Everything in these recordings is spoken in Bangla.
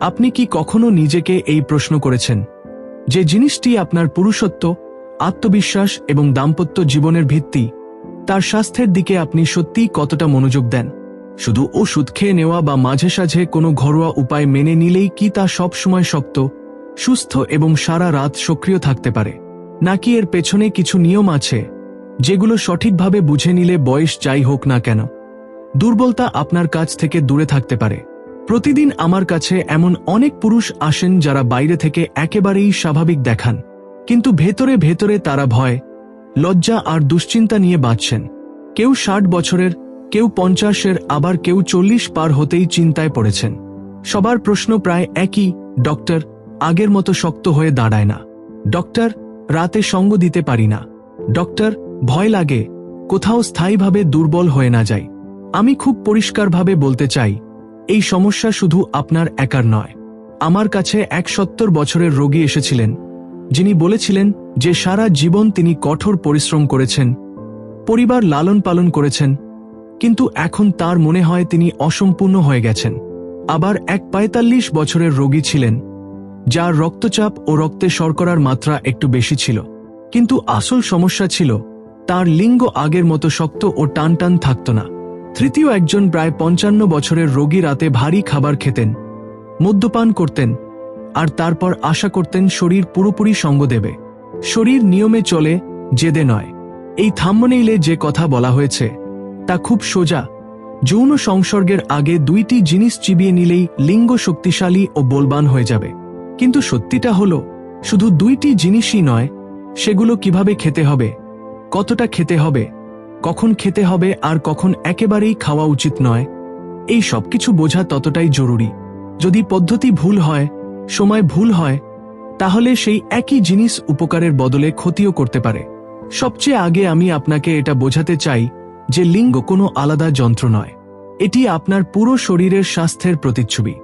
আপনি কি কখনো নিজেকে এই প্রশ্ন করেছেন? যে জিনিসটি আপনার পুরুষত্ব, আত্মবিশ্বাস এবং দাম্পত্য জীবনের ভিত্তি, তার স্বাস্থ্যের দিকে আপনি সত্যিই কতটা মনোযোগ দেন? শুধু ওষুধ খেয়ে নেওয়া বা মাঝে সাঝে কোনো ঘরোয়া উপায় মেনে নিলেই কি তা সব সময় শক্ত, সুস্থ এবং সারা রাত সক্রিয় থাকতে পারে? নাকি এর পেছনে কিছু নিয়ম আছে, যেগুলো সঠিকভাবে বুঝে নিলে বয়স যাই হোক না কেন, দুর্বলতা আপনার কাছ থেকে দূরে থাকতে পারে? প্রতিদিন আমার কাছে এমন অনেক পুরুষ আসেন যারা বাইরে থেকে একেবারেই স্বাভাবিক দেখান। কিন্তু ভেতরে ভেতরে তারা ভয়, লজ্জা আর দুশ্চিন্তা নিয়ে বাঁচছেন। কেউ ষাট বছরের, কেউ পঞ্চাশের, আবার কেউ চল্লিশ পার হতেই চিন্তায় পড়েছেন। সবার প্রশ্ন প্রায় একই, ডক্টর, আগের মতো শক্ত হয়ে দাঁড়ায় না। ডক্টর, রাতে সঙ্গ দিতে পারি না। ডক্টর, ভয় লাগে, কোথাও স্থায়ীভাবে দুর্বল হয়ে না যাই। আমি খুব পরিষ্কারভাবে বলতে চাই এই সমস্যা শুধু আপনার একার নয়। আমার কাছে এক সত্তর বছরের রোগী এসেছিলেন, যিনি বলেছিলেন যে সারা জীবন তিনি কঠোর পরিশ্রম করেছেন, পরিবার লালন পালন করেছেন, কিন্তু এখন তার মনে হয় তিনি অসম্পূর্ণ হয়ে গেছেন। আবার এক পঁয়তাল্লিশ বছরের রোগী ছিলেন, যার রক্তচাপ ও রক্তে শর্করার মাত্রা একটু বেশি ছিল। কিন্তু আসল সমস্যা ছিল, তার লিঙ্গ আগের মতো শক্ত ও টান টান থাকত না। তৃতীয় একজন প্রায় পঞ্চান্ন বছরের রোগী রাতে ভারী খাবার খেতেন, মদ্যপান করতেন, আর তারপর আশা করতেন শরীর পুরোপুরি সঙ্গ দেবে। শরীর নিয়মে চলে, জেদে নয়। এই থাম্মনেইলে যে কথা বলা হয়েছে, তা খুব সোজা। যৌন সংসর্গের আগে দুইটি জিনিস চিবিয়ে নিলেই লিঙ্গ শক্তিশালী ও বলবান হয়ে যাবে। কিন্তু সত্যিটা হলো, শুধু দুইটি জিনিসই নয়, সেগুলো কীভাবে খেতে হবে, কতটা খেতে হবে কখন খেতে হবে আর কখন একেবারেই খাওয়া উচিত নয়, এই সবকিছু বোঝা ততটাই জরুরি। যদি পদ্ধতি ভুল হয়, সময় ভুল হয়, তাহলে সেই একই জিনিস উপকারের বদলে ক্ষতিও করতে পারে। সবচেয়ে আগে আমি আপনাকে এটা বোঝাতে চাই যে লিঙ্গ কোনো আলাদা যন্ত্র নয়। এটি আপনার পুরো শরীরের স্বাস্থ্যের প্রতিচ্ছবি।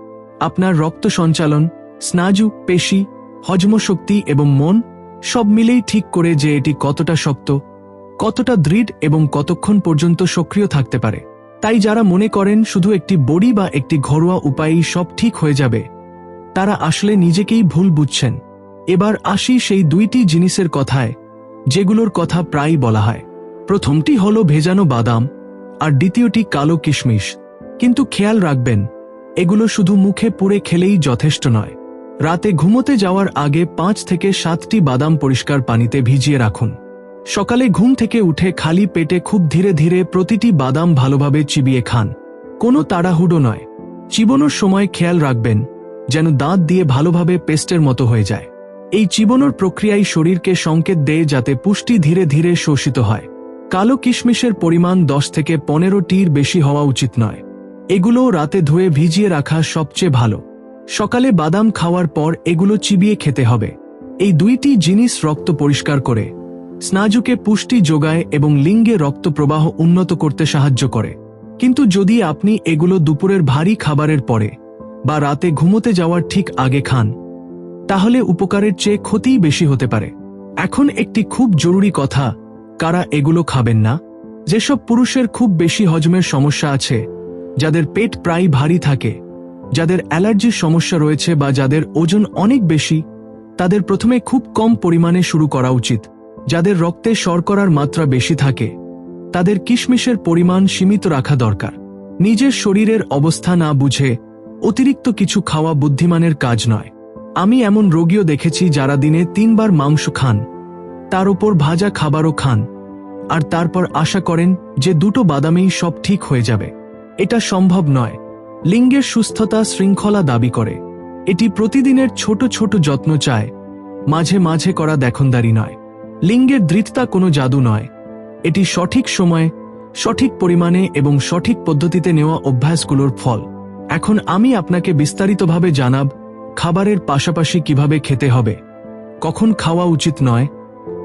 আপনার রক্ত সঞ্চালন, স্নায়ু, পেশি, হজমশক্তি এবং মন সব মিলেই ঠিক করে যে এটি কতটা শক্ত কতটা দৃঢ় এবং কতক্ষণ পর্যন্ত সক্রিয় থাকতে পারে। তাই যারা মনে করেন শুধু একটি বড়ি বা একটি ঘরোয়া উপায়েই সব ঠিক হয়ে যাবে, তারা আসলে নিজেকেই ভুল বুঝছেন। এবার আসি সেই দুইটি জিনিসের কথায়, যেগুলোর কথা প্রায়ই বলা হয়। প্রথমটি হল ভেজানো বাদাম, আর দ্বিতীয়টি কালো কিশমিশ। কিন্তু খেয়াল রাখবেন, এগুলো শুধু মুখে পুড়ে খেলেই যথেষ্ট নয়। রাতে ঘুমোতে যাওয়ার আগে পাঁচ থেকে সাতটি বাদাম পরিষ্কার পানিতে ভিজিয়ে রাখুন। সকালে ঘুম থেকে উঠে খালি পেটে খুব ধীরে ধীরে প্রতিটি বাদাম ভালোভাবে চিবিয়ে খান। কোনো তাড়াহুড়ো নয়। চিবনোর সময় খেয়াল রাখবেন, যেন দাঁত দিয়ে ভালোভাবে পেস্টের মতো হয়ে যায়। এই চিবনোর প্রক্রিয়াই শরীরকে সংকেত দেয় যাতে পুষ্টি ধীরে ধীরে শোষিত হয়। কালো কিশমিশের পরিমাণ দশ থেকে পনেরোটির বেশি হওয়া উচিত নয়। এগুলো রাতে ধুয়ে ভিজিয়ে রাখা সবচেয়ে ভালো। সকালে বাদাম খাওয়ার পর এগুলো চিবিয়ে খেতে হবে। এই দুইটি জিনিস রক্ত পরিষ্কার করে স্নাজুকে পুষ্টি যোগায় এবং লিঙ্গে রক্ত প্রবাহ উন্নত করতে সাহায্য করে। কিন্তু যদি আপনি এগুলো দুপুরের ভারী খাবারের পরে বা রাতে ঘুমোতে যাওয়ার ঠিক আগে খান, তাহলে উপকারের চেয়ে ক্ষতিই বেশি হতে পারে। এখন একটি খুব জরুরি কথা, কারা এগুলো খাবেন না? যেসব পুরুষের খুব বেশি হজমের সমস্যা আছে, যাদের পেট প্রায় ভারী থাকে, যাদের অ্যালার্জির সমস্যা রয়েছে বা যাদের ওজন অনেক বেশি, তাদের প্রথমে খুব কম পরিমাণে শুরু করা উচিত। যাদের রক্তে শর্করার মাত্রা বেশি থাকে, তাদের কিশমিশের পরিমাণ সীমিত রাখা দরকার। নিজের শরীরের অবস্থা না বুঝে অতিরিক্ত কিছু খাওয়া বুদ্ধিমানের কাজ নয়। আমি এমন রোগীও দেখেছি যারা দিনে তিনবার মাংস খান, তার উপর ভাজা খাবারও খান, আর তারপর আশা করেন যে দুটো বাদামেই সব ঠিক হয়ে যাবে। এটা সম্ভব নয়। লিঙ্গের সুস্থতা শৃঙ্খলা দাবি করে। এটি প্রতিদিনের ছোট ছোট যত্ন চায়, মাঝে মাঝে করা দেখনদারি নয়। লিঙ্গের দৃঢ়তা কোনো জাদু নয়। এটি সঠিক সময়ে, সঠিক পরিমাণে এবং সঠিক পদ্ধতিতে নেওয়া অভ্যাসগুলোর ফল। এখন আমি আপনাকে বিস্তারিতভাবে জানাব খাবারের পাশাপাশি কীভাবে খেতে হবে। কখন খাওয়া উচিত নয়,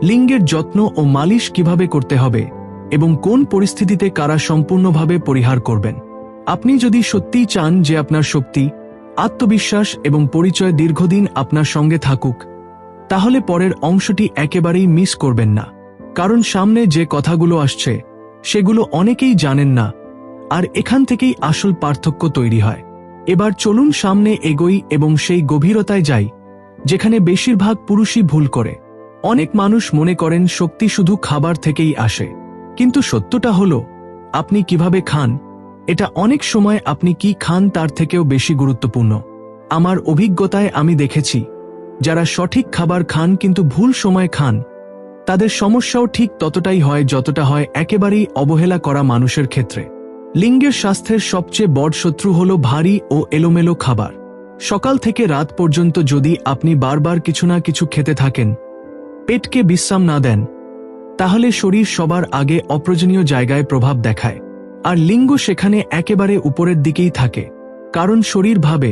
লিঙ্গের যত্ন ও মালিশ কীভাবে করতে হবে এবং কোন পরিস্থিতিতে কারা সম্পূর্ণভাবে পরিহার করবেন। আপনি যদি সত্যিই চান যে আপনার শক্তি, আত্মবিশ্বাস এবং পরিচয় দীর্ঘদিন আপনার সঙ্গে থাকুক তাহলে পরের অংশটি একেবারেই মিস করবেন না। কারণ সামনে যে কথাগুলো আসছে, সেগুলো অনেকেই জানেন না, আর এখান থেকেই আসল পার্থক্য তৈরি হয়। এবার চলুন সামনে এগোই এবং সেই গভীরতায় যাই, যেখানে বেশিরভাগ পুরুষই ভুল করে। অনেক মানুষ মনে করেন শক্তি শুধু খাবার থেকেই আসে। কিন্তু সত্যটা হল, আপনি কীভাবে খান, এটা অনেক সময় আপনি কি খান তার থেকেও বেশি গুরুত্বপূর্ণ। আমার অভিজ্ঞতায় আমি দেখেছি যারা সঠিক খাবার খান কিন্তু ভুল সময় খান, তাদের সমস্যাও ঠিক ততটাই হয় যতটা হয় একেবারেই অবহেলা করা মানুষের ক্ষেত্রে। লিঙ্গের স্বাস্থ্যের সবচেয়ে বড় শত্রু হল ভারী ও এলোমেলো খাবার। সকাল থেকে রাত পর্যন্ত যদি আপনি বারবার কিছু না কিছু খেতে থাকেন, পেটকে বিশ্রাম না দেন, তাহলে শরীর সবার আগে অপ্রয়োজনীয় জায়গায় প্রভাব দেখায়। আর লিঙ্গ সেখানে একেবারে উপরের দিকেই থাকে, কারণ শরীর ভাবে,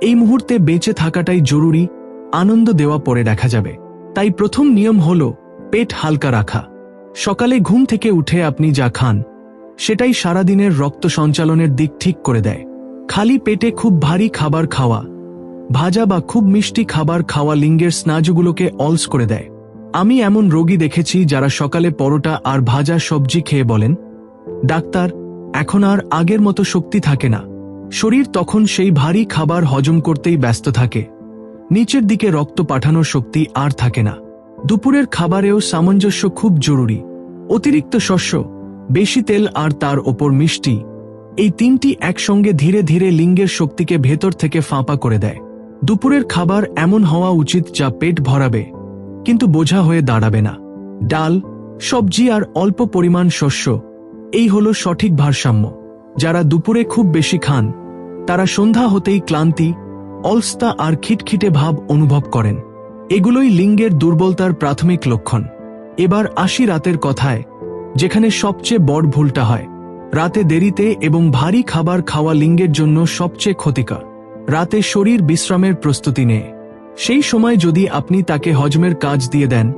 এই মুহূর্তে বেঁচে থাকাটাই জরুরি আনন্দ দেওয়া পরে দেখা যাবে। তাই প্রথম নিয়ম হল, পেট হালকা রাখা। সকালে ঘুম থেকে উঠে আপনি যা খান, সেটাই সারাদিনের রক্ত সঞ্চালনের দিক ঠিক করে দেয়। খালি পেটে খুব ভারী খাবার খাওয়া, ভাজা বা খুব মিষ্টি খাবার খাওয়া লিঙ্গের স্নাজুগুলোকে অলস করে দেয়। আমি এমন রোগী দেখেছি যারা সকালে পরোটা আর ভাজা সবজি খেয়ে বলেন, ডাক্তার, এখন আর আগের মতো শক্তি থাকে না। শরীর তখন সেই ভারী খাবার হজম করতেই ব্যস্ত থাকে। নিচের দিকে রক্ত পাঠানোর শক্তি আর থাকে না। দুপুরের খাবারেও সামঞ্জস্য খুব জরুরি। অতিরিক্ত শস্য, বেশি তেল আর তার ওপর মিষ্টি, এই তিনটি একসঙ্গে ধীরে ধীরে লিঙ্গের শক্তিকে ভেতর থেকে ফাঁপা করে দেয়। দুপুরের খাবার এমন হওয়া উচিত যা পেট ভরাবে, কিন্তু বোঝা হয়ে দাঁড়াবে না। ডাল, সবজি আর অল্প পরিমাণ শস্য, এই হলো সঠিক ভারসাম্য। যারা দুপুরে খুব বেশি খান, তারা সন্ধ্যা হতেই ক্লান্তি অলস্তা আর খিটখিটে ভাব অনুভব করেন। এগুলোই লিঙ্গের দুর্বলতার প্রাথমিক লক্ষণ। এবার আসি রাতের কথায়, যেখানে সবচেয়ে বড় ভুলটা হয়। রাতে দেরিতে এবং ভারী খাবার খাওয়া লিঙ্গের জন্য সবচেয়ে ক্ষতিকর। রাতে শরীর বিশ্রামের প্রস্তুতি নেয়। সেই সময় যদি আপনি তাকে হজমের কাজ দিয়ে দেন,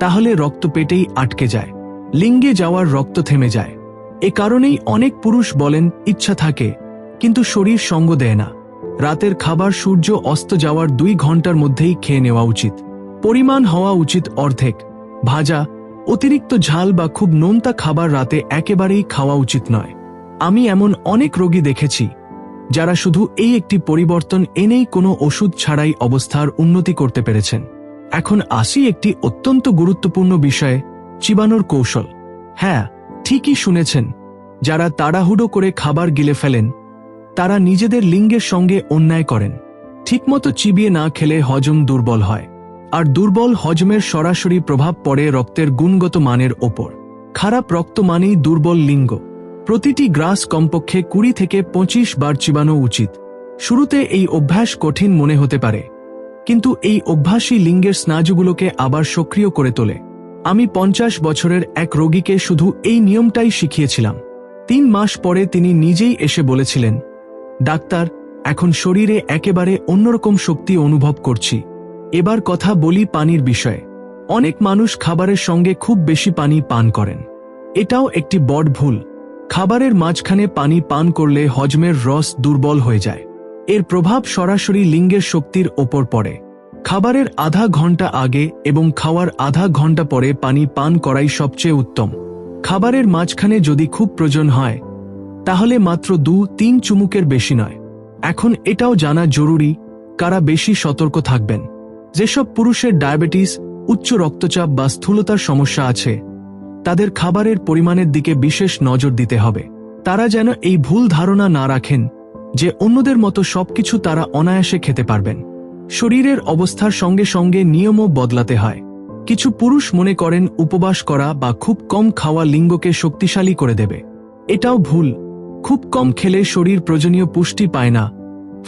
তাহলে রক্ত পেটেই আটকে যায়। লিঙ্গে যাওয়ার রক্ত থেমে যায়। এ কারণেই অনেক পুরুষ বলেন, ইচ্ছা থাকে, কিন্তু শরীর সঙ্গ দেয় না। রাতের খাবার সূর্য অস্ত যাওয়ার দুই ঘণ্টার মধ্যেই খেয়ে নেওয়া উচিত। পরিমাণ হওয়া উচিত অর্ধেক। ভাজা, অতিরিক্ত ঝাল বা খুব নোনতা খাবার রাতে একেবারেই খাওয়া উচিত নয়। আমি এমন অনেক রোগী দেখেছি, যারা শুধু এই একটি পরিবর্তন এনেই কোনো ওষুধ ছাড়াই অবস্থার উন্নতি করতে পেরেছেন। এখন আসি একটি অত্যন্ত গুরুত্বপূর্ণ বিষয়ে, চিবানোর কৌশল। হ্যাঁ ঠিকই শুনেছেন, যারা তাড়াহুড়ো করে খাবার গিলে ফেলেন তারা নিজেদের লিঙ্গের সঙ্গে অন্যায় করেন। ঠিকমতো চিবিয়ে না খেলে হজম দুর্বল হয়। আর দুর্বল হজমের সরাসরি প্রভাব পড়ে রক্তের গুণগত মানের ওপর। খারাপ রক্ত মানেই দুর্বল লিঙ্গ। প্রতিটি গ্রাস কমপক্ষে কুড়ি থেকে পঁচিশ বার চিবানো উচিত। শুরুতে এই অভ্যাস কঠিন মনে হতে পারে। কিন্তু এই অভ্যাসই লিঙ্গের স্নাজুগুলোকে আবার সক্রিয় করে তোলে। আমি পঞ্চাশ বছরের এক রোগীকে শুধু এই নিয়মটাই শিখিয়েছিলাম। তিন মাস পরে তিনি নিজেই এসে বলেছিলেন ডাক্তার, এখন শরীরে একেবারে অন্যরকম শক্তি অনুভব করছি। এবার কথা বলি পানির বিষয়ে। অনেক মানুষ খাবারের সঙ্গে খুব বেশি পানি পান করেন। এটাও একটি বড় ভুল। খাবারের মাঝখানে পানি পান করলে হজমের রস দুর্বল হয়ে যায়। এর প্রভাব সরাসরি লিঙ্গের শক্তির ওপর পড়ে। খাবারের আধা ঘণ্টা আগে এবং খাওয়ার আধা ঘণ্টা পরে পানি পান করাই সবচেয়ে উত্তম। খাবারের মাঝখানে যদি খুব প্রয়োজন হয় তাহলে মাত্র দু, তিন চুমুকের বেশি নয়। এখন এটাও জানা জরুরি কারা বেশি সতর্ক থাকবেন। যেসব পুরুষের ডায়াবেটিস, উচ্চ রক্তচাপ বা স্থূলতার সমস্যা আছে, তাদের খাবারের পরিমাণের দিকে বিশেষ নজর দিতে হবে। তারা যেন এই ভুল ধারণা না রাখেন যে অন্যদের মতো সবকিছু তারা অনায়াসে খেতে পারবেন। শরীরের অবস্থার সঙ্গে সঙ্গে নিয়মও বদলাতে হয়। কিছু পুরুষ মনে করেন উপবাস করা বা খুব কম খাওয়া লিঙ্গকে শক্তিশালী করে দেবে। এটাও ভুল খুব কম খেলে শরীর প্রয়োজনীয় পুষ্টি পায় না,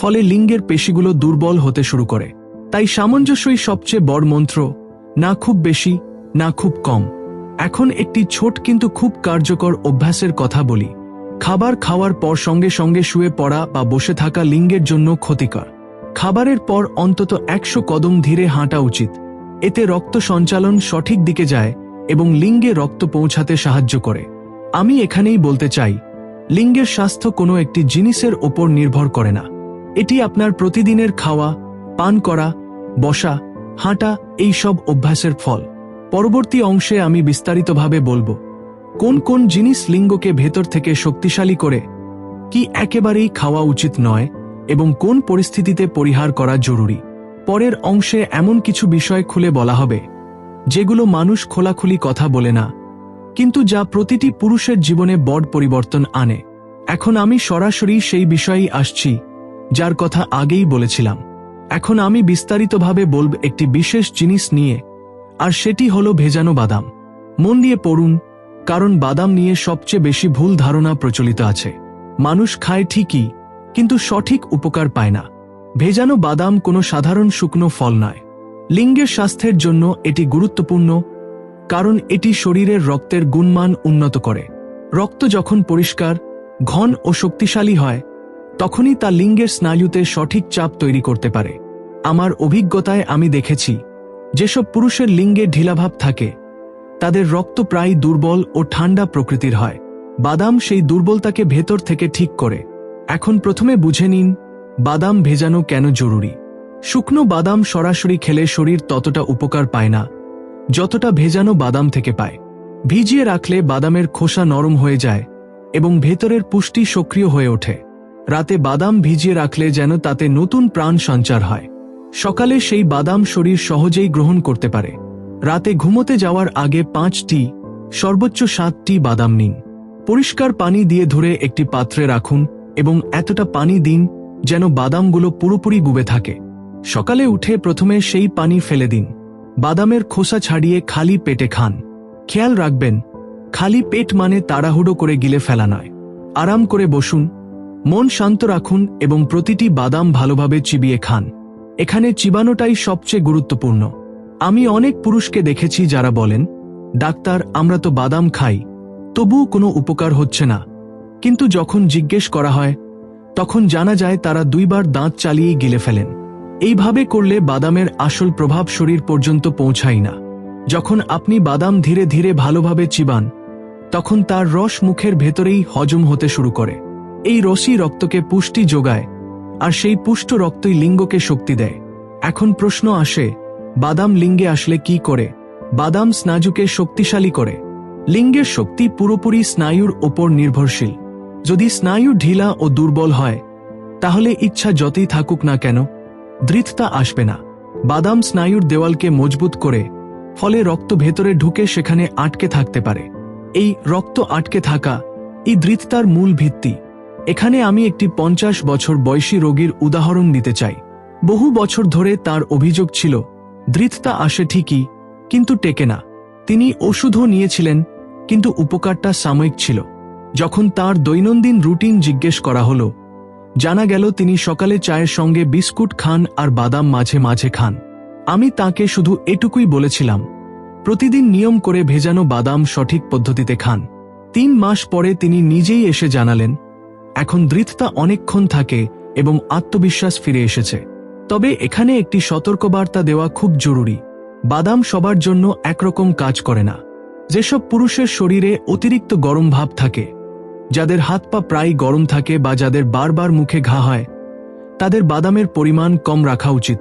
ফলে লিঙ্গের পেশিগুলো দুর্বল হতে শুরু করে। তাই সামঞ্জস্যই সবচেয়ে বড় মন্ত্র, না খুব বেশি, না খুব কম। এখন একটি ছোট কিন্তু খুব কার্যকর অভ্যাসের কথা বলি। খাবার খাওয়ার পর সঙ্গে সঙ্গে শুয়ে পড়া বা বসে থাকা লিঙ্গের জন্য ক্ষতিকর। খাবারের পর অন্তত একশো কদম ধীরে হাঁটা উচিত। এতে রক্ত সঞ্চালন সঠিক দিকে যায় এবং লিঙ্গে রক্ত পৌঁছাতে সাহায্য করে। আমি এখানেই বলতে চাই লিঙ্গের স্বাস্থ্য কোনো একটি জিনিসের ওপর নির্ভর করে না। এটি আপনার প্রতিদিনের খাওয়া, পান করা, বসা, হাঁটা, এই সব অভ্যাসের ফল। পরবর্তী অংশে আমি বিস্তারিতভাবে বলব, কোন কোন জিনিস লিঙ্গকে ভেতর থেকে শক্তিশালী করে, কি একেবারেই খাওয়া উচিত নয় এবং কোন পরিস্থিতিতে পরিহার করা জরুরি। পরের অংশে এমন কিছু বিষয় খুলে বলা হবে, যেগুলো মানুষ খোলাখুলি কথা বলে না। কিন্তু যা প্রতিটি পুরুষের জীবনে বড় পরিবর্তন আনে। এখন আমি সরাসরি সেই বিষয়েই আসছি, যার কথা আগেই বলেছিলাম। এখন আমি বিস্তারিতভাবে বলব একটি বিশেষ জিনিস নিয়ে, আর সেটি হলো ভেজানো বাদাম। মন দিয়ে পড়ুন, কারণ বাদাম নিয়ে সবচেয়ে বেশি ভুল ধারণা প্রচলিত আছে। মানুষ খায় ঠিকই, কিন্তু সঠিক উপকার পায় না। ভেজানো বাদাম কোনো সাধারণ শুকনো ফল নয়। লিঙ্গের স্বাস্থ্যের জন্য এটি গুরুত্বপূর্ণ কারণ এটি শরীরের রক্তের গুণমান উন্নত করে। রক্ত যখন পরিষ্কার, ঘন ও শক্তিশালী হয়, তখনই তা লিঙ্গের স্নায়ুতে সঠিক চাপ তৈরি করতে পারে। আমার অভিজ্ঞতায় আমি দেখেছি, যেসব পুরুষের লিঙ্গে ঢিলাভাব থাকে, তাদের রক্ত প্রায় দুর্বল ও ঠান্ডা প্রকৃতির হয়। বাদাম সেই দুর্বলতাকে ভেতর থেকে ঠিক করে। এখন প্রথমে বুঝে নিন, বাদাম ভেজানো কেন জরুরি? শুকনো বাদাম সরাসরি খেলে শরীর ততটা উপকার পায় না। যতটা ভেজানো বাদাম থেকে পায়। ভিজিয়ে রাখলে বাদামের খোসা নরম হয়ে যায় এবং ভেতরের পুষ্টি সক্রিয় হয়ে ওঠে। রাতে বাদাম ভিজিয়ে রাখলে যেন তাতে নতুন প্রাণ সঞ্চার হয়। সকালে সেই বাদাম শরীর সহজেই গ্রহণ করতে পারে। রাতে ঘুমোতে যাওয়ার আগে পাঁচটি সর্বোচ্চ সাতটি বাদাম নিন। পরিষ্কার পানি দিয়ে ধরে একটি পাত্রে রাখুন এবং এতটা পানি দিন যেন বাদামগুলো পুরোপুরি গুবে থাকে। সকালে উঠে প্রথমে সেই পানি ফেলে দিন। বাদামের খোসা ছাড়িয়ে খালি পেটে খান। খেয়াল রাখবেন, খালি পেট মানে তাড়াহুড়ো করে গিলে ফেলা নয়। আরাম করে বসুন, মন শান্ত রাখুন এবং প্রতিটি বাদাম ভালোভাবে চিবিয়ে খান। এখানে চিবানোটাই সবচেয়ে গুরুত্বপূর্ণ। আমি অনেক পুরুষকে দেখেছি যারা বলেন, ডাক্তার, আমরা তো বাদাম খাই, তবুও কোনো উপকার হচ্ছে না। কিন্তু যখন জিজ্ঞেস করা হয়, তখন জানা যায় তারা দুইবার দাঁত চালিয়ে গিলে ফেলেন। এইভাবে করলে বাদামের আসল প্রভাব শরীর পর্যন্ত পৌঁছায় না। যখন আপনি বাদাম ধীরে ধীরে ভালোভাবে চিবান, তখন তার রস মুখের ভেতরেই হজম হতে শুরু করে। এই রসই রক্তকে পুষ্টি যোগায়, আর সেই পুষ্ট রক্তই লিঙ্গকে শক্তি দেয়। এখন প্রশ্ন আসে, বাদাম লিঙ্গে আসলে কি করে? বাদাম স্নায়ুকে শক্তিশালী করে। লিঙ্গের শক্তি পুরোপুরি স্নায়ুর ওপর নির্ভরশীল। যদি স্নায়ু ঢিলা ও দুর্বল হয়, তাহলে ইচ্ছা যতই থাকুক না কেন দৃঢ়তা আসবে না। বাদাম স্নায়ুর দেওয়ালকে মজবুত করে, ফলে রক্ত ভেতরে ঢুকে সেখানে আটকে থাকতে পারে। এই রক্ত আটকে থাকা, এই দৃঢ়তার মূল ভিত্তি। এখানে আমি একটি পঞ্চাশ বছর বয়সী রোগীর উদাহরণ দিতে চাই। বহু বছর ধরে তার অভিযোগ ছিল দৃঢ়তা আসে ঠিকই, কিন্তু টেকে না। তিনি ওষুধও নিয়েছিলেন, কিন্তু উপকারটা সাময়িক ছিল। যখন তার দৈনন্দিন রুটিন জিজ্ঞেস করা হলো জানা গেল তিনি সকালে চায়ের সঙ্গে বিস্কুট খান আর বাদাম মাঝে মাঝে খান। আমি তাকে শুধু এটুকুই বলেছিলাম, প্রতিদিন নিয়ম করে ভেজানো বাদাম সঠিক পদ্ধতিতে খান। তিন মাস পরে তিনি নিজেই এসে জানালেন, এখন দৃঢ়তা অনেকক্ষণ থাকে এবং আত্মবিশ্বাস ফিরে এসেছে। তবে এখানে একটি সতর্কবার্তা দেওয়া খুব জরুরি, বাদাম সবার জন্য একরকম কাজ করে না। যেসব পুরুষের শরীরে অতিরিক্ত গরম ভাব থাকে যাদের হাত পা প্রায় গরম থাকে বা যাদের বারবার মুখে ঘা হয়, তাদের বাদামের পরিমাণ কম রাখা উচিত।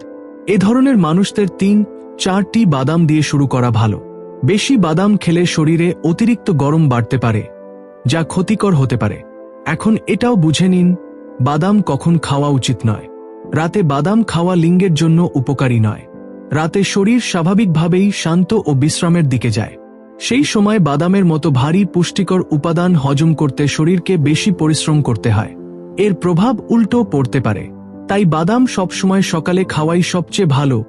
এ ধরনের মানুষদের তিন, চারটি বাদাম দিয়ে শুরু করা ভালো। বেশি বাদাম খেলে শরীরে অতিরিক্ত গরম বাড়তে পারে, যা ক্ষতিকর হতে পারে। এখন এটাও বুঝে নিন, বাদাম কখন খাওয়া উচিত নয়। রাতে বাদাম খাওয়া লিঙ্গের জন্য উপকারী নয়। রাতে শরীর স্বাভাবিকভাবেই শান্ত ও বিশ্রামের দিকে যায়। সেই সময় বাদামের মতো ভারী পুষ্টিকর উপাদান হজম করতে শরীরকে বেশি পরিশ্রম করতে হয়। এর প্রভাব উল্টো পড়তে পারে। তাই বাদাম সবসময় সকালে খাওয়াই সবচেয়ে ভালো,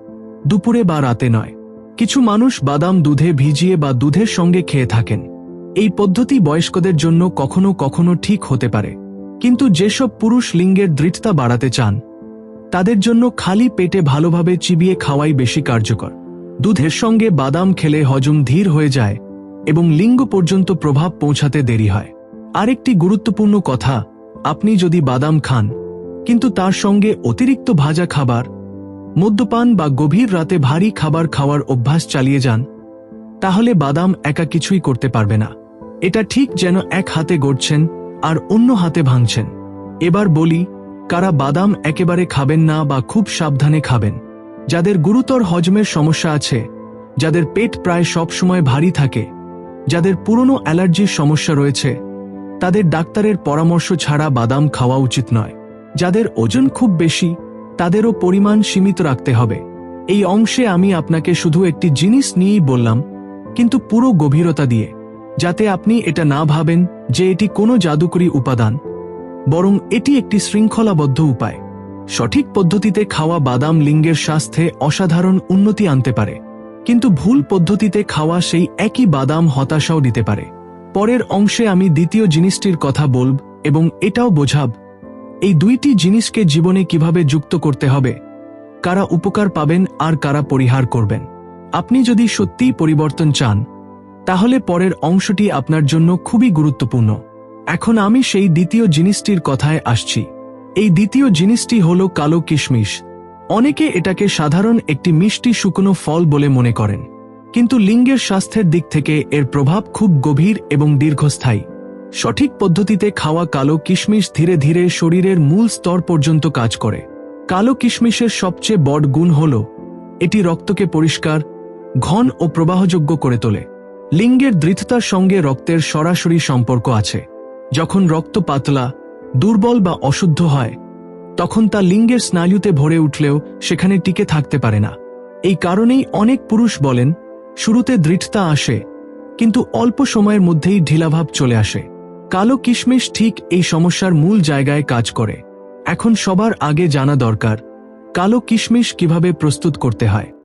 দুপুরে বা রাতে নয়। কিছু মানুষ বাদাম দুধে ভিজিয়ে বা দুধের সঙ্গে খেয়ে থাকেন। এই পদ্ধতি বয়স্কদের জন্য কখনো কখনো ঠিক হতে পারে। কিন্তু যেসব পুরুষ লিঙ্গের দৃঢ়তা বাড়াতে চান, তাদের জন্য খালি পেটে ভালোভাবে চিবিয়ে খাওয়াই বেশি কার্যকর। দুধের সঙ্গে বাদাম খেলে হজম ধীর হয়ে যায় এবং লিঙ্গ পর্যন্ত প্রভাব পৌঁছাতে দেরি হয়। আরেকটি গুরুত্বপূর্ণ কথা, আপনি যদি বাদাম খান, কিন্তু তার সঙ্গে অতিরিক্ত ভাজা খাবার, মদ্যপান বা গভীর রাতে ভারী খাবার খাওয়ার অভ্যাস চালিয়ে যান, তাহলে বাদাম একা কিছুই করতে পারবে না। এটা ঠিক যেন এক হাতে গড়ছেন আর অন্য হাতে ভাঙছেন। এবার বলি, কারা বাদাম একেবারে খাবেন না বা খুব সাবধানে খাবেন। যাদের গুরুতর হজমের সমস্যা আছে, যাদের পেট প্রায় সব সময় ভারী থাকে, যাদের পুরনো অ্যালার্জির সমস্যা রয়েছে, তাদের ডাক্তারের পরামর্শ ছাড়া বাদাম খাওয়া উচিত নয়। যাদের ওজন খুব বেশি, তাদেরও পরিমাণ সীমিত রাখতে হবে। এই অংশে আমি আপনাকে শুধু একটি জিনিস নিয়েই বললাম, কিন্তু পুরো গভীরতা দিয়ে, যাতে আপনি এটা না ভাবেন যে এটি কোনো জাদুকরী উপাদান, বরং এটি একটি শৃঙ্খলাবদ্ধ উপায়। সঠিক পদ্ধতিতে খাওয়া বাদাম লিঙ্গের স্বাস্থ্যে অসাধারণ উন্নতি আনতে পারে। কিন্তু ভুল পদ্ধতিতে খাওয়া সেই একই বাদাম হতাশাও দিতে পারে। পরের অংশে আমি দ্বিতীয় জিনিসটির কথা বলব এবং এটাও বোঝাব, এই দুইটি জিনিসকে জীবনে কীভাবে যুক্ত করতে হবে, কারা উপকার পাবেন আর কারা পরিহার করবেন। আপনি যদি সত্যিই পরিবর্তন চান, তাহলে পরের অংশটি আপনার জন্য খুবই গুরুত্বপূর্ণ। এখন আমি সেই দ্বিতীয় জিনিসটির কথায় আসছি। এই দ্বিতীয় জিনিসটি হল কালো কিশমিশ। অনেকে এটাকে সাধারণ একটি মিষ্টি শুকনো ফল বলে মনে করেন। কিন্তু লিঙ্গের স্বাস্থ্যের দিক থেকে এর প্রভাব খুব গভীর এবং দীর্ঘস্থায়ী। সঠিক পদ্ধতিতে খাওয়া কালো কিশমিশ ধীরে ধীরে শরীরের মূল স্তর পর্যন্ত কাজ করে। কালো কিশমিশের সবচেয়ে বড় গুণ হল, এটি রক্তকে পরিষ্কার, ঘন ও প্রবাহযোগ্য করে তোলে। লিঙ্গের দৃঢ়তার সঙ্গে রক্তের সরাসরি সম্পর্ক আছে। যখন রক্ত পাতলা দুর্বল বা অশুদ্ধ হয়, তখন তা লিঙ্গের স্নায়ুতে ভরে উঠলেও সেখানে টিকে থাকতে পারে না। এই কারণেই অনেক পুরুষ বলেন, শুরুতে দৃঢ়তা আসে, কিন্তু অল্প সময়ের মধ্যেই ঢিলাভাব চলে আসে। কালো কিশমিশ ঠিক এই সমস্যার মূল জায়গায় কাজ করে। এখন সবার আগে জানা দরকার, কালো কিশমিশ কীভাবে প্রস্তুত করতে হয়?